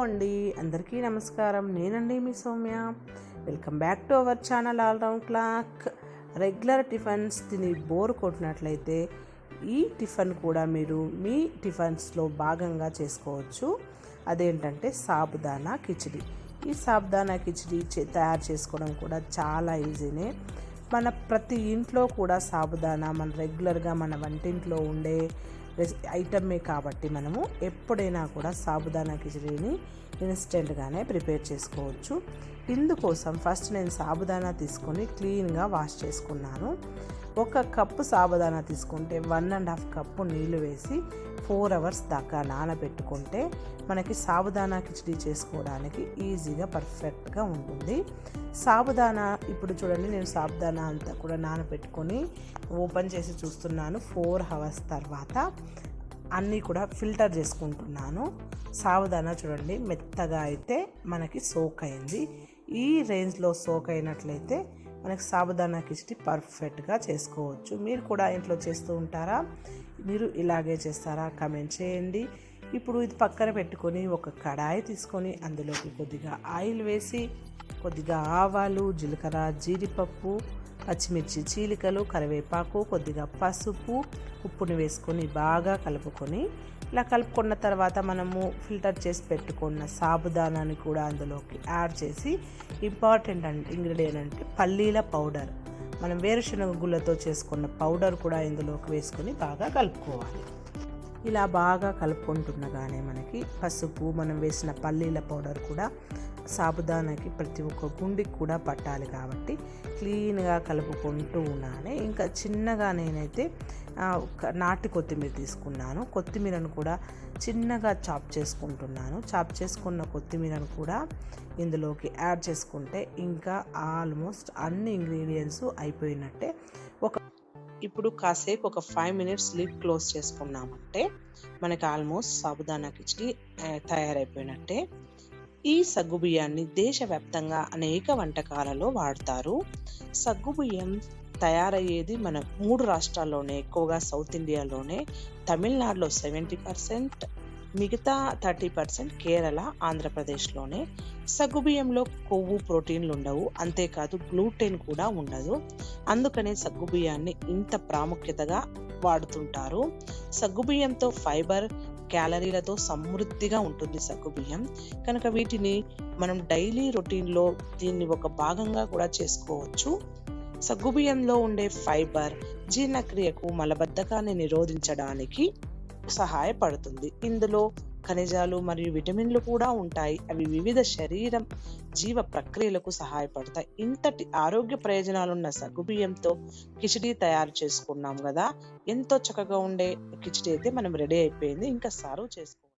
అండి. అందరికీ నమస్కారం. నేనండి మీ Soumya. Welcome back to our channel all round clock regular tiffins తిని బోర్ కొట్టినట్లయితే ఈ టిఫిన్ కూడా మీరు మీ టిఫిన్స్లో భాగంగా చేసుకోవచ్చు. అదేంటంటే సాబుదానా కిచిడి. ఈ సాబుదానా కిచిడి చే- తయారు చేసుకోవడం కూడా చాలా ఈజీనే. మన ప్రతి ఇంట్లో కూడా సాబుదానా మన రెగ్యులర్గా మన వంటింట్లో ఉండే ఐటమే కాబట్టి మనము ఎప్పుడైనా కూడా సాబుదానా కిచడీని ఇన్స్టెంట్గానే ప్రిపేర్ చేసుకోవచ్చు. ఇందుకోసం ఫస్ట్ నేను సాబుదానా తీసుకొని క్లీన్గా వాష్ చేసుకున్నాను. ఒక కప్పు సాబుదానా తీసుకుంటే వన్ అండ్ హాఫ్ కప్పు నీళ్ళు వేసి ఫోర్ అవర్స్ దాకా నానబెట్టుకుంటే మనకి సాబుదానా కిచడీ చేసుకోవడానికి ఈజీగా పర్ఫెక్ట్గా ఉంటుంది. సాబుదానా ఇప్పుడు చూడండి నేను సాబుదానా అంతా కూడా నానబెట్టుకొని ఓపెన్ చేసి చూస్తున్నాను. ఫోర్ అవర్స్ తర్వాత అన్నీ కూడా ఫిల్టర్ చేసుకుంటున్నాను. సాబుదానా చూడండి మెత్తగా అయితే మనకి సోక్ అయింది. ఈ రేంజ్లో సోక్ అయినట్లయితే మనకి సాబుదానా కిచడి పర్ఫెక్ట్గా చేసుకోవచ్చు. మీరు కూడా ఇంట్లో చేస్తూ ఉంటారా? మీరు ఇలాగే చేస్తారా? కమెంట్ చేయండి. ఇప్పుడు ఇది పక్కన పెట్టుకొని ఒక కడాయి తీసుకొని అందులోకి కొద్దిగా ఆయిల్ వేసి కొద్దిగా ఆవాలు జీలకర్ర జీడిపప్పు పచ్చిమిర్చి చీలికలు కరివేపాకు కొద్దిగా పసుపు ఉప్పుని వేసుకొని బాగా కలుపుకొని ఇలా కలుపుకున్న తర్వాత మనము ఫిల్టర్ చేసి పెట్టుకున్న సాబుదానాన్ని కూడా అందులోకి యాడ్ చేసి ఇంపార్టెంట్ అంటే ఇంగ్రీడియంట్ అంటే పల్లీల పౌడర్. మనం వేరుశనగ గుళ్ళతో చేసుకున్న పౌడర్ కూడా ఇందులోకి వేసుకొని బాగా కలుపుకోవాలి. ఇలా బాగా కలుపుకుంటుండగానే మనకి పసుపు మనం వేసిన పల్లీల పౌడర్ కూడా సాబుదానాకి ప్రతి ఒక్క గుండికి కూడా పట్టాలి కాబట్టి క్లీన్గా కలుపుకుంటూ ఉన్నాను ఇంకా చిన్నగా నేనైతే ఒక నాటి కొత్తిమీర తీసుకున్నాను. కొత్తిమీరను కూడా చిన్నగా చాప్ చేసుకుంటున్నాను. చాప్ చేసుకున్న కొత్తిమీరను కూడా ఇందులోకి యాడ్ చేసుకుంటే ఇంకా ఆల్మోస్ట్ అన్ని ఇంగ్రీడియంట్స్ అయిపోయినట్టే. ఒక ఇప్పుడు కాసేపు ఒక ఫైవ్ మినిట్స్ లిడ్ క్లోజ్ చేసుకున్నామంటే మనకి ఆల్మోస్ట్ సాబుదానా కిచడి తయారైపోయినట్టే. ఈ సగ్గుబియ్యాన్ని దేశవ్యాప్తంగా అనేక వంటకాలలో వాడతారు. సగ్గుబియ్యం తయారయ్యేది మన మూడు రాష్ట్రాల్లోనే ఎక్కువగా సౌత్ ఇండియాలోనే తమిళనాడులో సెవెంటీ పర్సెంట్ మిగతా థర్టీ పర్సెంట్ కేరళ ఆంధ్రప్రదేశ్లోనే సగ్గుబియ్యంలో కొవ్వు ప్రోటీన్లు ఉండవు. అంతేకాదు గ్లూటెన్ కూడా ఉండదు. అందుకనే సగ్గుబియ్యాన్ని ఇంత ప్రాముఖ్యతగా వాడుతుంటారు. సగ్గుబియ్యంతో ఫైబర్ క్యాలరీలతో సమృద్ధిగా ఉంటుంది సగ్గుబియ్యం. కనుక వీటిని మనం డైలీ రొటీన్లో దీన్ని ఒక భాగంగా కూడా చేసుకోవచ్చు. సగ్గుబియ్యంలో ఉండే ఫైబర్ జీర్ణక్రియకు మలబద్ధకాన్ని నిరోధించడానికి సహాయపడుతుంది. ఇందులో ఖనిజాలు మరియు విటమిన్లు కూడా ఉంటాయి. అవి వివిధ శరీరం జీవ ప్రక్రియలకు సహాయపడతాయి. ఇంతటి ఆరోగ్య ప్రయోజనాలున్న సగ్గుబియ్యంతో కిచిడి తయారు చేసుకున్నాం కదా. ఎంతో చక్కగా ఉండే కిచిడి అయితే మనం రెడీ అయిపోయింది. ఇంకా సర్వ్ చేసుకో